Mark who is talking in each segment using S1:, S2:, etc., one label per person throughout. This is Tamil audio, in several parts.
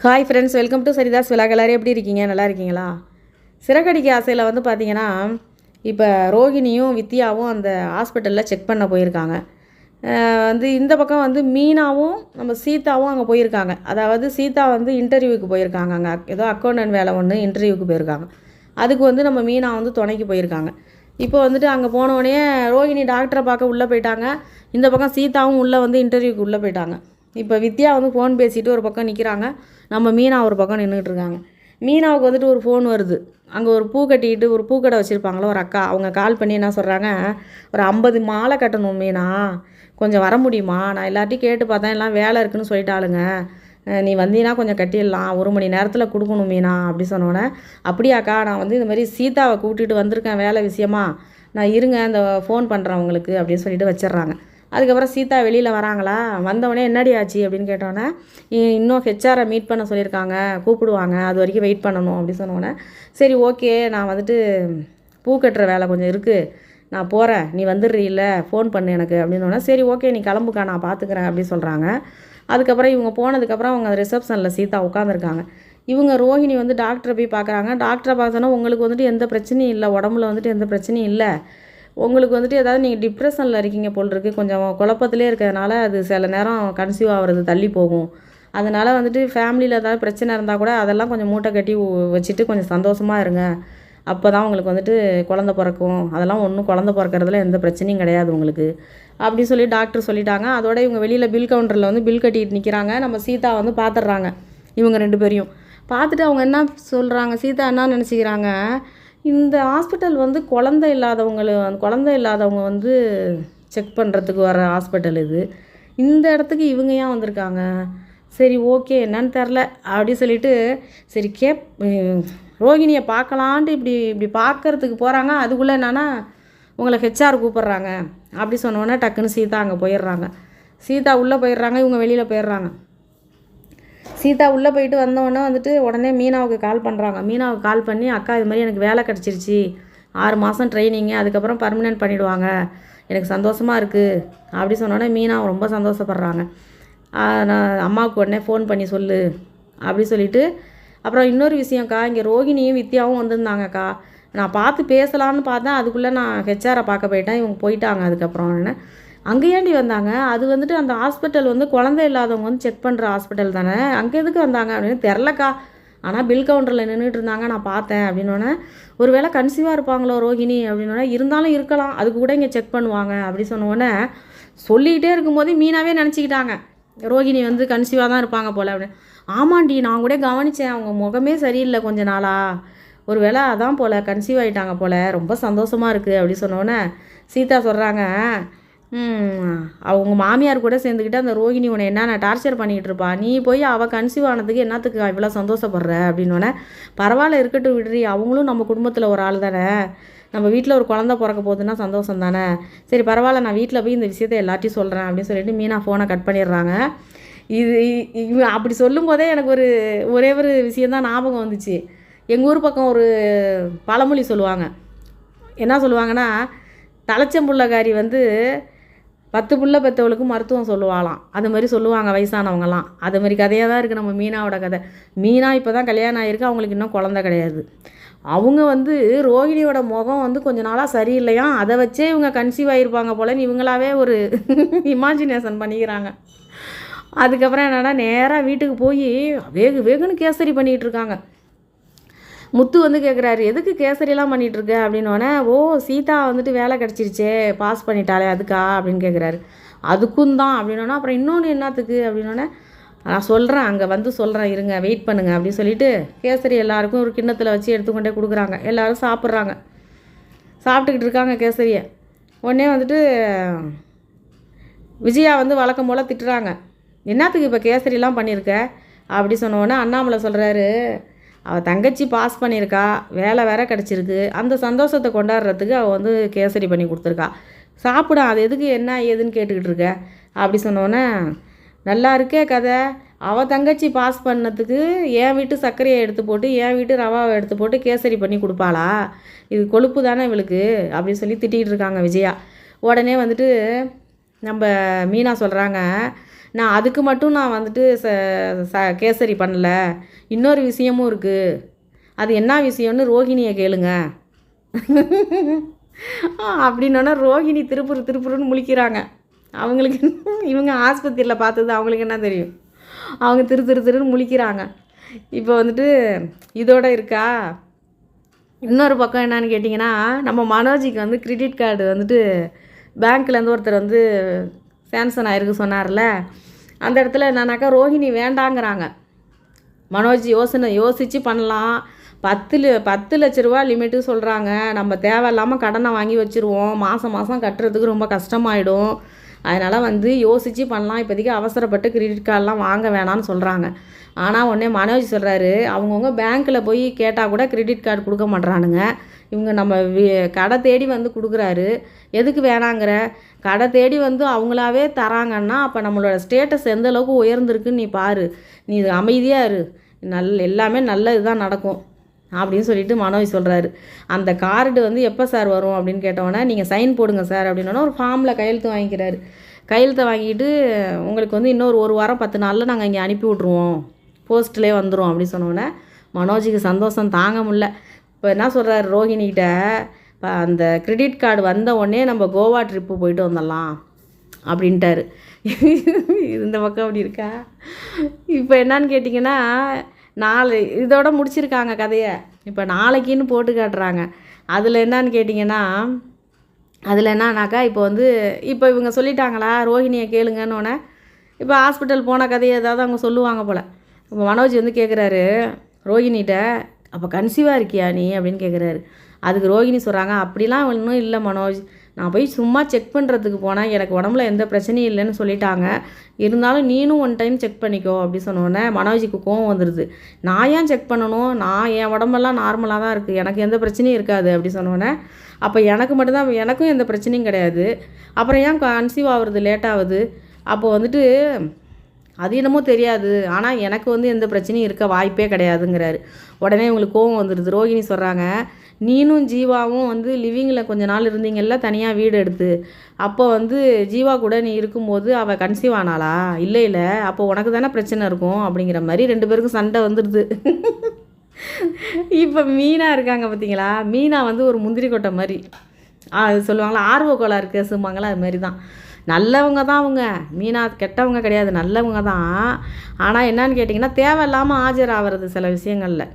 S1: hi friends welcome to Saritha's விழா எல்லாரும் எப்படி இருக்கீங்க நல்லா இருக்கீங்களா சிறகடிக்கு ஆசையில் வந்து பார்த்தீங்கன்னா இப்போ ரோகிணியும் வித்யாவும் அந்த ஹாஸ்பிட்டலில் செக் பண்ண போயிருக்காங்க வந்து இந்த பக்கம் வந்து மீனாவும் நம்ம சீதாவும் அங்கே போயிருக்காங்க அதாவது சீதா வந்து இன்டர்வியூக்கு போயிருக்காங்க அங்கே ஏதோ அக்கௌண்டன்ட் வேலை ஒன்று இன்டர்வியூக்கு போயிருக்காங்க அதுக்கு வந்து நம்ம மீனா வந்து துணைக்கு போயிருக்காங்க இப்போ வந்துட்டு அங்கே போனோடனே ரோகிணி டாக்டரை பார்க்க உள்ளே போயிட்டாங்க இந்த பக்கம் சீதாவும் உள்ளே வந்து இன்டர்வியூக்கு உள்ளே போயிட்டாங்க இப்போ வித்யா வந்து ஃபோன் பேசிட்டு ஒரு பக்கம் நிற்கிறாங்க நம்ம மீனா ஒரு பக்கம் நின்றுட்டு இருக்காங்க மீனாவுக்கு வந்துட்டு ஒரு ஃபோன் வருது அங்கே ஒரு பூ கட்டிக்கிட்டு ஒரு பூக்கடை வச்சுருப்பாங்களோ ஒரு அக்கா அவங்க கால் பண்ணி என்ன சொல்கிறாங்க ஒரு ஐம்பது மாலை கட்டணும் மீனா கொஞ்சம் வர முடியுமா நான் எல்லாத்தையும் கேட்டு பார்த்தேன் எல்லாம் வேலை இருக்குன்னு சொல்லிட்டாளுங்க நீ வந்தீனா கொஞ்சம் கட்டிடலாம் ஒரு மணி நேரத்தில் கொடுக்கணும் மீனா அப்படி சொன்னோன்னே அப்படியாக்கா நான் வந்து இந்த மாதிரி சீதாவை கூட்டிகிட்டு வந்திருக்கேன் வேலை விஷயமா நான் இருங்க அந்த ஃபோன் பண்ணுறேன் உங்களுக்கு அப்படின்னு சொல்லிட்டு வச்சிடுறாங்க அதுக்கப்புறம் சீதா வெளியில் வராங்களா வந்தவொடனே என்னடி ஆச்சு அப்படின்னு கேட்டோன்னே இன்னும் ஹெச்ஆரை மீட் பண்ண சொல்லியிருக்காங்க கூப்பிடுவாங்க அது வரைக்கும் வெயிட் பண்ணணும் அப்படின்னு சொன்னோடனே சரி ஓகே நான் வந்துட்டு பூ கட்டுற வேலை கொஞ்சம் இருக்குது நான் போகிறேன் நீ வந்துடுறீல ஃபோன் பண்ணு எனக்கு அப்படின்னு சரி ஓகே நீ கிளம்புக்கா நான் பார்த்துக்குறேன் அப்படின்னு சொல்கிறாங்க அதுக்கப்புறம் இவங்க போனதுக்கப்புறம் அவங்க ரிசப்ஷனில் சீதா உட்காந்துருக்காங்க இவங்க ரோஹிணி வந்து டாக்டரை போய் பார்க்குறாங்க டாக்டரை பார்த்தோன்னா உங்களுக்கு வந்துட்டு எந்த பிரச்சனையும் இல்லை உடம்புல வந்துட்டு எந்த பிரச்சனையும் இல்லை உங்களுக்கு வந்துட்டு ஏதாவது நீங்கள் டிப்ரெஷனில் இருக்கீங்க போல் இருக்கு கொஞ்சம் குழப்பத்திலே இருக்கிறதுனால அது சில நேரம் கன்சீவ் ஆகிறது தள்ளி போகும் அதனால் வந்துட்டு ஃபேமிலியில் ஏதாவது பிரச்சனை இருந்தால் கூட அதெல்லாம் கொஞ்சம் மூட்டை கட்டி வச்சுட்டு கொஞ்சம் சந்தோஷமாக இருங்க அப்போ தான் உங்களுக்கு வந்துட்டு குழந்த பிறக்கும் அதெல்லாம் ஒன்றும் குழந்த பிறக்கிறதுல எந்த பிரச்சனையும் கிடையாது உங்களுக்கு அப்படின்னு சொல்லி டாக்டர் சொல்லிட்டாங்க அதோட இவங்க வெளியில் பில் கவுண்டரில் வந்து பில் கட்டிட்டு நிற்கிறாங்க நம்ம சீதா வந்து பார்த்துட்றாங்க இவங்க ரெண்டு பேரையும் பார்த்துட்டு அவங்க என்ன சொல்கிறாங்க சீதா என்ன நினச்சிக்கிறாங்க இந்த ஹாஸ்பிட்டல் வந்து குழந்தை இல்லாதவங்க குழந்தை இல்லாதவங்க வந்து செக் பண்ணுறதுக்கு வர ஹாஸ்பிட்டல் இது இந்த இடத்துக்கு இவங்க ஏன் வந்திருக்காங்க சரி ஓகே என்னன்னு தெரில அப்படி சொல்லிட்டு சரி கேப் ரோகிணியை பார்க்கலான்ட்டு இப்படி இப்படி பார்க்கறதுக்கு போகிறாங்க அதுக்குள்ளே என்னென்னா உங்களை ஹெச்ஆர் கூப்பிட்றாங்க அப்படி சொன்னோன்னே டக்குன்னு சீதா அங்கே போயிடுறாங்க சீதா உள்ளே போயிடுறாங்க இவங்க வெளியில் போயிடுறாங்க சீதா உள்ளே போயிட்டு வந்தோடனே வந்துட்டு உடனே மீனாவுக்கு கால் பண்ணுறாங்க மீனாவுக்கு கால் பண்ணி அக்கா இது மாதிரி எனக்கு வேலை கிடச்சிருச்சு ஆறு மாதம் ட்ரைனிங்கு அதுக்கப்புறம் பர்மனெண்ட் பண்ணிவிடுவாங்க எனக்கு சந்தோஷமாக இருக்குது அப்படி சொன்னோடனே மீனா ரொம்ப சந்தோஷப்படுறாங்க நான் அம்மாவுக்கு உடனே ஃபோன் பண்ணி சொல்லு அப்படி சொல்லிவிட்டு அப்புறம் இன்னொரு விஷயம்க்கா இங்கே ரோகிணியும் வித்யாவும் வந்திருந்தாங்கக்கா நான் பார்த்து பேசலான்னு பார்த்தேன் அதுக்குள்ளே நான் ஹெச்ஆரை பார்க்க போயிட்டேன் இவங்க போயிட்டாங்க அதுக்கப்புறம் என்ன அங்கேயாண்டி வந்தாங்க அது வந்துட்டு அந்த ஹாஸ்பிட்டல் வந்து குழந்தை இல்லாதவங்க வந்து செக் பண்ணுற ஹாஸ்பிட்டல் தானே அங்கே எதுக்கு வந்தாங்க அப்படின்னு தெரிலக்கா ஆனால் பில் கவுண்டரில் நின்றுட்டு இருந்தாங்க நான் பார்த்தேன் அப்படின்னோடனே ஒரு வேளை கன்சீவாக இருப்பாங்களோ ரோஹிணி அப்படின்னோடனே இருந்தாலும் இருக்கலாம் அதுக்கு கூட இங்கே செக் பண்ணுவாங்க அப்படி சொன்னோடனே சொல்லிக்கிட்டே இருக்கும்போது மீனாகவே நினச்சிக்கிட்டாங்க ரோஹிணி வந்து கன்சீவாக தான் இருப்பாங்க போல் அப்படின்னு ஆமாண்டி நான் கூட கவனித்தேன் அவங்க முகமே சரியில்லை கொஞ்ச நாளாக ஒரு வேளை அதான் போல் கன்சீவ் ஆகிட்டாங்க போல் ரொம்ப சந்தோஷமாக இருக்குது அப்படி சொன்னோன்னே சீதா சொல்கிறாங்க அவங்க மாமியார் கூட சேர்ந்துக்கிட்டு அந்த ரோகிணி உன்னை என்ன டார்ச்சர் பண்ணிக்கிட்டு இருப்பா நீ போய் அவள் கன்சீவ் ஆனதுக்கு என்னத்துக்கு இவ்வளோ சந்தோஷப்படுற அப்படின்னு உடனே பரவாயில்ல இருக்கட்டும் விடுறி அவங்களும் நம்ம குடும்பத்தில் ஒரு ஆள் தானே நம்ம வீட்டில் ஒரு குழந்த பிறக்க போகுதுன்னா சந்தோஷம் தானே சரி பரவாயில்ல நான் வீட்டில் போய் இந்த விஷயத்த எல்லாத்தையும் சொல்கிறேன் அப்படின்னு சொல்லிட்டு மீனா ஃபோனை கட் பண்ணிடுறாங்க இது அப்படி சொல்லும் போதே எனக்கு ஒரு ஒரே ஒரு விஷயந்தான் ஞாபகம் வந்துச்சு எங்கள் ஊர் பக்கம் ஒரு பழமொழி சொல்லுவாங்க என்ன சொல்லுவாங்கன்னா தலைச்சம்புள்ளக்காரி வந்து பத்து புள்ள பெற்றவளுக்கு மருத்துவம் சொல்லுவாளாம் அது மாதிரி சொல்லுவாங்க வயசானவங்கலாம் அது மாதிரி கதையாக தான் இருக்குது நம்ம மீனாவோட கதை மீனா இப்போ தான் கல்யாணம் ஆகிருக்கு அவங்களுக்கு இன்னும் குழந்த கிடையாது அவங்க வந்து ரோஹிணியோட முகம் வந்து கொஞ்ச நாளாக சரியில்லையா அதை வச்சே இவங்க கன்சீவ் ஆகிருப்பாங்க போலன்னு இவங்களாவே ஒரு இமாஜினேஷன் பண்ணிக்கிறாங்க அதுக்கப்புறம் என்னென்னா நேராக வீட்டுக்கு போய் வேகு வேகுன்னு கேசரி பண்ணிகிட்டு இருக்காங்க முத்து வந்து கேட்குறாரு எதுக்கு கேசரிலாம் பண்ணிகிட்ருக்க அப்படின்னோடனே ஓ சீதா வந்துட்டு வேலை கிடச்சிருச்சே பாஸ் பண்ணிட்டாலே அதுக்கா அப்படின்னு கேட்குறாரு அதுக்கும் தான் அப்படின்னோன்னா அப்புறம் இன்னொன்று என்னத்துக்கு அப்படின்னோடனே நான் சொல்கிறேன் அங்கே வந்து சொல்கிறேன் இருங்க வெயிட் பண்ணுங்க அப்படின்னு சொல்லிட்டு கேசரி எல்லாருக்கும் ஒரு கிண்ணத்தில் வச்சு எடுத்துக்கொண்டே கொடுக்குறாங்க எல்லோரும் சாப்பிட்றாங்க சாப்பிட்டுக்கிட்டு இருக்காங்க கேசரியை உடனே வந்துட்டு விஜயா வந்து வழக்கம் போல் திட்டுறாங்க என்னத்துக்கு இப்போ கேசரிலாம் பண்ணியிருக்க அப்படி சொன்னோடனே அண்ணாமலை சொல்கிறாரு அவள் தங்கச்சி பாஸ் பண்ணியிருக்கா வேலை வேற கிடச்சிருக்கு அந்த சந்தோஷத்தை கொண்டாடுறதுக்கு அவள் வந்து கேசரி பண்ணி கொடுத்துருக்கா சாப்பிட அது எதுக்கு என்ன ஏதுன்னு கேட்டுக்கிட்டு இருக்க அப்படி சொன்னோன்னே நல்லா இருக்கே கதை அவள் தங்கச்சி பாஸ் பண்ணதுக்கு என் வீட்டு சர்க்கரையை எடுத்து போட்டு என் வீட்டு ரவாவை எடுத்து போட்டு கேசரி பண்ணி கொடுப்பாளா இது கொழுப்பு தானே இவளுக்கு அப்படின்னு சொல்லி திட்டிகிட்டு இருக்காங்க விஜயா உடனே வந்துட்டு நம்ம மீனா சொல்கிறாங்க நான் அதுக்கு மட்டும் நான் வந்துட்டு ச ச கேசரி பண்ணல இன்னொரு விஷயமும் இருக்குது அது என்ன விஷயம்னு ரோகிணியை கேளுங்க அப்படின்னோன்னா ரோகிணி திருப்பூர் திருப்பூர்னு முழிக்கிறாங்க அவங்களுக்கு இவங்க ஆஸ்பத்திரியில் பார்த்தது அவங்களுக்கு என்ன தெரியும் அவங்க திரு திரு திருன்னு முழிக்கிறாங்க இப்போ வந்துட்டு இதோட இருக்கா இன்னொரு பக்கம் என்னன்னு கேட்டிங்கன்னா நம்ம மனோஜிக்கு வந்து கிரெடிட் கார்டு வந்துட்டு பேங்க்லேருந்து ஒருத்தர் வந்து சேம்சன் ஆயிருக்கு சொன்னார்ல அந்த இடத்துல என்னன்னாக்கா ரோஹிணி வேண்டாங்கிறாங்க மனோஜ் யோசனை யோசித்து பண்ணலாம் பத்து பத்து லட்ச ரூபா லிமிட்டு சொல்கிறாங்க நம்ம தேவையில்லாமல் கடனை வாங்கி வச்சுருவோம் மாதம் மாதம் கட்டுறதுக்கு ரொம்ப கஷ்டமாயிடும் அதனால் வந்து யோசித்து பண்ணலாம் இப்போதைக்கு அவசரப்பட்டு கிரெடிட் கார்டெலாம் வாங்க வேணாம்னு சொல்கிறாங்க ஆனால் உடனே மனோஜ் சொல்கிறாரு அவங்கவுங்க பேங்க்கில் போய் கேட்டால் கூட கிரெடிட் கார்டு கொடுக்க மாட்றானுங்க இவங்க நம்ம கடை தேடி வந்து கொடுக்குறாரு எதுக்கு வேணாங்கிற கடை தேடி வந்து அவங்களாவே தராங்கன்னா அப்போ நம்மளோட ஸ்டேட்டஸ் எந்த அளவுக்கு உயர்ந்திருக்குன்னு நீ பாரு நீ அமைதியாக இரு நல் எல்லாமே நல்ல இதுதான் நடக்கும் அப்படின்னு சொல்லிட்டு மனோஜ் சொல்கிறாரு அந்த கார்டு வந்து எப்போ சார் வரும் அப்படின்னு கேட்டோன்னே நீங்கள் சைன் போடுங்க சார் அப்படின்னோன்னா ஒரு ஃபார்மில் கையெழுத்து வாங்கிக்கிறாரு கையெழுத்தை வாங்கிட்டு உங்களுக்கு வந்து இன்னொரு ஒரு வாரம் பத்து நாளில் நாங்கள் இங்கே அனுப்பி விட்ருவோம் போஸ்ட்லேயே வந்துடும் அப்படின்னு சொன்னோன்னே மனோஜுக்கு சந்தோஷம் தாங்க முடில இப்போ என்ன சொல்கிறாரு ரோஹிணிகிட்ட இப்போ அந்த கிரெடிட் கார்டு வந்த உடனே நம்ம கோவா ட்ரிப்பு போயிட்டு வந்துடலாம் அப்படின்ட்டாரு இந்த பக்கம் அப்படி இருக்கா இப்போ என்னான்னு கேட்டிங்கன்னா நாலு இதோட முடிச்சிருக்காங்க கதையை இப்போ நாளைக்குன்னு போட்டு காட்டுறாங்க அதில் என்னான்னு கேட்டிங்கன்னா அதில் என்னன்னாக்கா இப்போ வந்து இப்போ இவங்க சொல்லிட்டாங்களா ரோஹிணியை உடனே இப்போ ஹாஸ்பிட்டல் போன கதையை ஏதாவது அவங்க சொல்லுவாங்க போல் இப்போ மனோஜ் வந்து கேட்குறாரு ரோஹிணிகிட்ட அப்போ கன்சீவாக இருக்கியா நீ அப்படின்னு கேட்குறாரு அதுக்கு ரோகிணி சொல்கிறாங்க அப்படிலாம் இன்னும் இல்லை மனோஜ் நான் போய் சும்மா செக் பண்ணுறதுக்கு போனால் எனக்கு உடம்புல எந்த பிரச்சனையும் இல்லைன்னு சொல்லிட்டாங்க இருந்தாலும் நீனும் ஒன் டைம் செக் பண்ணிக்கோ அப்படி சொன்னோடனே மனோஜிக்கு கோவம் வந்துடுது நான் ஏன் செக் பண்ணணும் நான் என் உடம்பெல்லாம் நார்மலாக தான் இருக்குது எனக்கு எந்த பிரச்சனையும் இருக்காது அப்படி சொன்னோடனே அப்போ எனக்கு மட்டும்தான் எனக்கும் எந்த பிரச்சனையும் கிடையாது அப்புறம் ஏன் கன்சீவ் ஆகுறது லேட் ஆகுது அப்போ வந்துட்டு அது என்னமோ தெரியாது ஆனால் எனக்கு வந்து எந்த பிரச்சனையும் இருக்க வாய்ப்பே கிடையாதுங்கிறாரு உடனே இவங்களுக்கு கோவம் வந்துடுது ரோகிணி சொல்கிறாங்க நீனும் ஜீவாவும் வந்து லிவிங்கில் கொஞ்ச நாள் இருந்தீங்கல்ல தனியாக வீடு எடுத்து அப்போ வந்து ஜீவா கூட நீ இருக்கும்போது அவள் கன்சீவ் ஆனாளா இல்லை இல்லை அப்போ உனக்கு தானே பிரச்சனை இருக்கும் அப்படிங்கிற மாதிரி ரெண்டு பேருக்கும் சண்டை வந்துடுது இப்போ மீனா இருக்காங்க பார்த்தீங்களா மீனா வந்து ஒரு முந்திரி கொட்டை மாதிரி சொல்லுவாங்களா ஆர்வ கோளாறு கேசும்பாங்களா அது மாதிரி தான் நல்லவங்க தான் அவங்க மீனா கெட்டவங்க கிடையாது நல்லவங்க தான் ஆனால் என்னன்னு கேட்டிங்கன்னா தேவையில்லாமல் ஆஜராகிறது சில விஷயங்களில்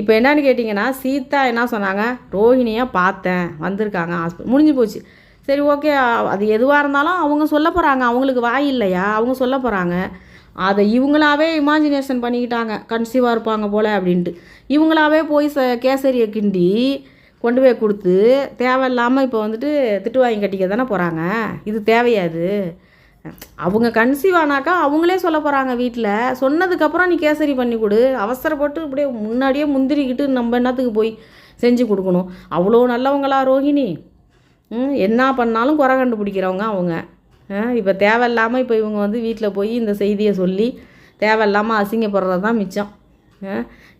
S1: இப்போ என்னன்னு கேட்டிங்கன்னா சீதா என்ன சொன்னாங்க ரோஹிணியாக பார்த்தேன் வந்திருக்காங்க ஹாஸ்பிட்டல் முடிஞ்சு போச்சு சரி ஓகே அது எதுவாக இருந்தாலும் அவங்க சொல்ல போகிறாங்க அவங்களுக்கு வாய் இல்லையா அவங்க சொல்ல போகிறாங்க அதை இவங்களாவே இமேஜினேஷன் பண்ணிக்கிட்டாங்க கன்சீவாக இருப்பாங்க போல் அப்படின்ட்டு இவங்களாவே போய் ச கேசரியை கிண்டி கொண்டு போய் கொடுத்து தேவையில்லாமல் இப்போ வந்துட்டு திட்டு வாங்கி கட்டிக்க தானே போகிறாங்க இது தேவையாது அவங்க கன்சீவ் ஆனாக்கா அவங்களே சொல்ல போகிறாங்க வீட்டில் சொன்னதுக்கப்புறம் நீ கேசரி பண்ணி கொடு அவசரப்பட்டு இப்படியே முன்னாடியே முந்திரிக்கிட்டு நம்ம என்னத்துக்கு போய் செஞ்சு கொடுக்கணும் அவ்வளோ நல்லவங்களா ரோஹிணி என்ன பண்ணாலும் குறை கண்டுபிடிக்கிறவங்க அவங்க இப்போ தேவையில்லாமல் இப்போ இவங்க வந்து வீட்டில் போய் இந்த செய்தியை சொல்லி தேவையில்லாமல் அசிங்கப்படுறது தான் மிச்சம்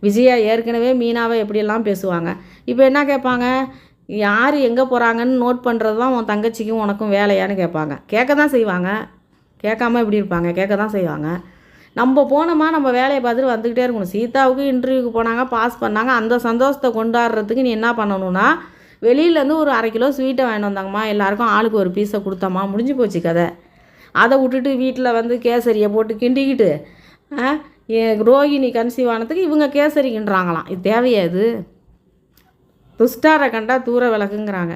S1: விஜயா ஏற்கனவே மீனாவை எப்படியெல்லாம் பேசுவாங்க இப்போ என்ன கேட்பாங்க யார் எங்கே போகிறாங்கன்னு நோட் பண்ணுறது தான் உன் தங்கச்சிக்கும் உனக்கும் வேலையான்னு கேட்பாங்க கேட்க தான் செய்வாங்க கேட்காம இப்படி இருப்பாங்க கேட்க தான் செய்வாங்க நம்ம போனோமா நம்ம வேலையை பார்த்துட்டு வந்துக்கிட்டே இருக்கணும் சீதாவுக்கு இன்டர்வியூக்கு போனாங்க பாஸ் பண்ணாங்க அந்த சந்தோஷத்தை கொண்டாடுறதுக்கு நீ என்ன பண்ணணும்னா வெளியிலேருந்து ஒரு அரை கிலோ ஸ்வீட்டை வாங்கி வந்தாங்கம்மா எல்லாேருக்கும் ஆளுக்கு ஒரு பீஸை கொடுத்தம்மா முடிஞ்சு போச்சு கதை அதை விட்டுட்டு வீட்டில் வந்து கேசரியை போட்டு கிண்டிக்கிட்டு ரோகிணி கன்சீவானத்துக்கு இவங்க கேசரிக்கின்றாங்களாம் இது தேவையா இது துஷ்டாரை கண்டா தூர விளக்குங்கிறாங்க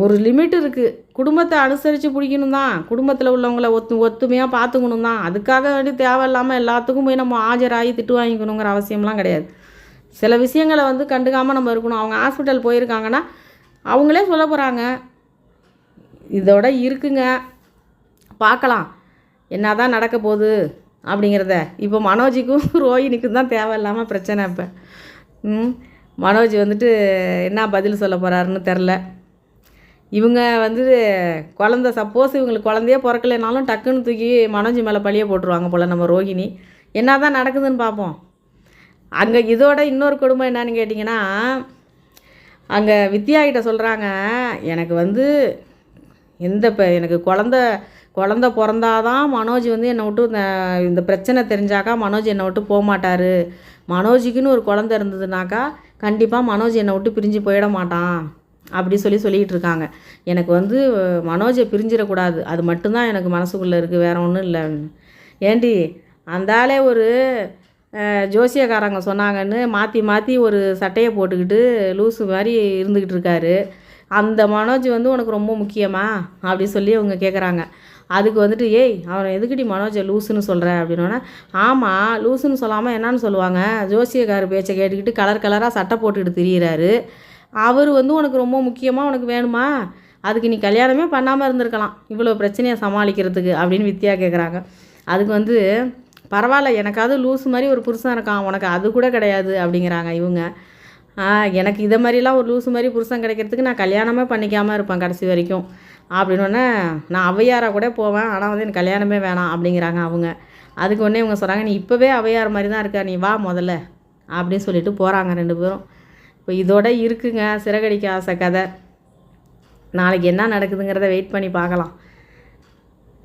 S1: ஒரு லிமிட் இருக்குது குடும்பத்தை அனுசரித்து பிடிக்கணும் தான் குடும்பத்தில் உள்ளவங்களை ஒத்து ஒத்துமையாக பார்த்துக்கணும் தான் அதுக்காக வேண்டி தேவையில்லாமல் எல்லாத்துக்கும் போய் நம்ம ஆஜராகி திட்டு வாங்கிக்கணுங்கிற அவசியம்லாம் கிடையாது சில விஷயங்களை வந்து கண்டுக்காமல் நம்ம இருக்கணும் அவங்க ஹாஸ்பிட்டல் போயிருக்காங்கன்னா அவங்களே சொல்ல போகிறாங்க இதோட இருக்குங்க பார்க்கலாம் என்ன தான் நடக்க போகுது அப்படிங்கிறத இப்போ மனோஜிக்கும் ரோஹினிக்கும் தான் தேவையில்லாமல் பிரச்சனை இப்போ மனோஜ் வந்துட்டு என்ன பதில் சொல்ல போகிறாருன்னு தெரில இவங்க வந்து குழந்த சப்போஸ் இவங்களுக்கு குழந்தையே பிறக்கலைனாலும் டக்குன்னு தூக்கி மனோஜ் மேலே பழிய போட்டுருவாங்க போல் நம்ம ரோஹிணி என்ன தான் நடக்குதுன்னு பார்ப்போம் அங்கே இதோட இன்னொரு குடும்பம் என்னன்னு கேட்டிங்கன்னா அங்கே வித்யா கிட்ட சொல்கிறாங்க எனக்கு வந்து எந்த இப்போ எனக்கு குழந்த குழந்த பிறந்தாதான் மனோஜ் வந்து என்னை விட்டு இந்த இந்த பிரச்சனை தெரிஞ்சாக்கா மனோஜ் என்னை விட்டு போக மாட்டார் மனோஜுக்குன்னு ஒரு குழந்த இருந்ததுனாக்கா கண்டிப்பாக மனோஜ் என்னை விட்டு பிரிஞ்சு போயிட மாட்டான் அப்படி சொல்லி சொல்லிகிட்டு இருக்காங்க எனக்கு வந்து மனோஜை பிரிஞ்சிடக்கூடாது அது மட்டும்தான் எனக்கு மனசுக்குள்ளே இருக்குது வேறு ஒன்றும் இல்லை ஏண்டி அந்தாலே ஒரு ஜோசியக்காரங்க சொன்னாங்கன்னு மாற்றி மாற்றி ஒரு சட்டையை போட்டுக்கிட்டு லூஸு மாதிரி இருந்துக்கிட்டு இருக்காரு அந்த மனோஜ் வந்து உனக்கு ரொம்ப முக்கியமா அப்படி சொல்லி அவங்க கேட்குறாங்க அதுக்கு வந்துட்டு ஏய் அவனை எதுக்கடி மனோஜை லூஸுன்னு சொல்கிறேன் அப்படின்னோடனே ஆமாம் லூஸுன்னு சொல்லாமல் என்னன்னு சொல்லுவாங்க ஜோசியக்கார் பேச்சை கேட்டுக்கிட்டு கலர் கலராக சட்டை போட்டுக்கிட்டு திரியிறாரு அவர் வந்து உனக்கு ரொம்ப முக்கியமாக உனக்கு வேணுமா அதுக்கு நீ கல்யாணமே பண்ணாமல் இருந்திருக்கலாம் இவ்வளோ பிரச்சனையை சமாளிக்கிறதுக்கு அப்படின்னு வித்தியா கேட்குறாங்க அதுக்கு வந்து பரவாயில்ல எனக்காவது லூஸ் மாதிரி ஒரு புருஷன் இருக்கான் உனக்கு அது கூட கிடையாது அப்படிங்கிறாங்க இவங்க எனக்கு இதை மாதிரிலாம் ஒரு லூஸ் மாதிரி புருஷன் கிடைக்கிறதுக்கு நான் கல்யாணமே பண்ணிக்காமல் இருப்பேன் கடைசி வரைக்கும் அப்படின்னோடனே நான் அவையாராக கூட போவேன் ஆனால் வந்து எனக்கு கல்யாணமே வேணாம் அப்படிங்கிறாங்க அவங்க அதுக்கு உடனே இவங்க சொல்கிறாங்க நீ இப்போவே அவையார் மாதிரி தான் இருக்க நீ வா முதல்ல அப்படின்னு சொல்லிட்டு போகிறாங்க ரெண்டு பேரும் இப்போ இதோட இருக்குங்க சிறகடிக்க ஆசை கதை நாளைக்கு என்ன நடக்குதுங்கிறத வெயிட் பண்ணி பார்க்கலாம்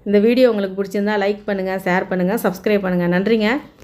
S1: இந்த வீடியோ உங்களுக்கு பிடிச்சிருந்தா லைக் பண்ணுங்கள் ஷேர் பண்ணுங்கள் சப்ஸ்கிரைப் பண்ணுங்கள் நன்றிங்க